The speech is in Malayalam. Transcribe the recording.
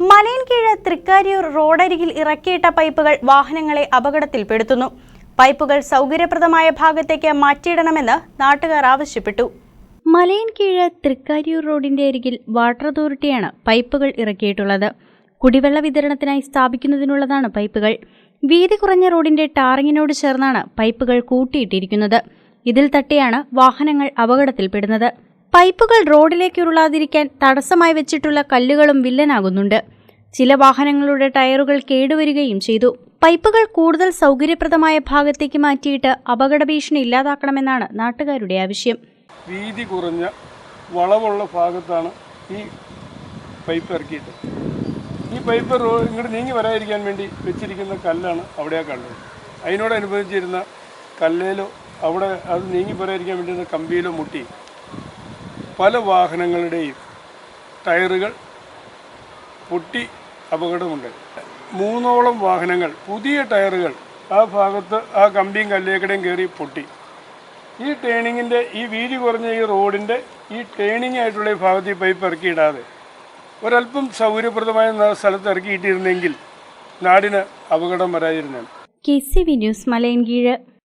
മലയൻകീഴ് തൃക്കാരിയൂർ റോഡരികിൽ ഇറക്കിയിട്ട പൈപ്പുകൾ വാഹനങ്ങളെ അപകടത്തിൽപ്പെടുത്തുന്നു. പൈപ്പുകൾ സൗകര്യപ്രദമായ ഭാഗത്തേക്ക് മാറ്റിയിടണമെന്ന് നാട്ടുകാർ ആവശ്യപ്പെട്ടു. മലയൻകീഴ് തൃക്കാരിയൂർ റോഡിന്റെ അരികിൽ വാട്ടർ അതോറിറ്റിയാണ് പൈപ്പുകൾ ഇറക്കിയിട്ടുള്ളത്. കുടിവെള്ള വിതരണത്തിനായി സ്ഥാപിക്കുന്നതിനുള്ളതാണ് പൈപ്പുകൾ. വീതി കുറഞ്ഞ റോഡിന്റെ ടാറിങ്ങിനോട് ചേർന്നാണ് പൈപ്പുകൾ കൂട്ടിയിട്ടിരിക്കുന്നത്. ഇതിൽ തട്ടിയാണ് വാഹനങ്ങൾ അപകടത്തിൽപ്പെടുന്നത്. പൈപ്പുകൾ റോഡിലേക്ക് ഉരുളാതിരിക്കാൻ തടസ്സമായി വെച്ചിട്ടുള്ള കല്ലുകളും വില്ലനാകുന്നുണ്ട്. ചില വാഹനങ്ങളുടെ ടയറുകൾ കേടുവരികയും ചെയ്തു. പൈപ്പുകൾ കൂടുതൽ സൗകര്യപ്രദമായ ഭാഗത്തേക്ക് മാറ്റിയിട്ട് അപകട ഭീഷണി ഇല്ലാതാക്കണമെന്നാണ് നാട്ടുകാരുടെ ആവശ്യം. വീതി കുറഞ്ഞ വളവുള്ള ഭാഗത്താണ് ഈ പൈപ്പ് ഇറക്കിയിട്ട് ഈ പൈപ്പ് ഇങ്ങോട്ട് നീങ്ങി വരാതിരിക്കാൻ വേണ്ടി വെച്ചിരിക്കുന്ന കല്ലാണ് അവിടെ കണ്ടത്. അതിനോടനുബന്ധിച്ചിരുന്ന കല്ലേലോ അവിടെ അത് നീങ്ങി വരാതിരിക്കാൻ വേണ്ടി കമ്പിയിലോ മുട്ടി പല വാഹനങ്ങളുടെയും ടയറുകൾ പൊട്ടി അപകടമുണ്ട്. മൂന്നോളം വാഹനങ്ങൾ പുതിയ ടയറുകൾ ആ ഭാഗത്ത് ആ കമ്പിയും കല്ലേക്കടയും കയറി പൊട്ടി. ഈ ടേണിങ്ങിന്റെ ഈ വീതി കുറഞ്ഞ ഈ റോഡിന്റെ ഈ ടേണിംഗ് ആയിട്ടുള്ള ഈ ഭാഗത്ത് ഈ പൈപ്പ് ഇറക്കിയിടാതെ ഒരല്പം സൗകര്യപ്രദമായ സ്ഥലത്ത് ഇറക്കിയിട്ടിരുന്നെങ്കിൽ നാടിന് അപകടം വരാതിരുന്നു K C V news Malayinkeezh.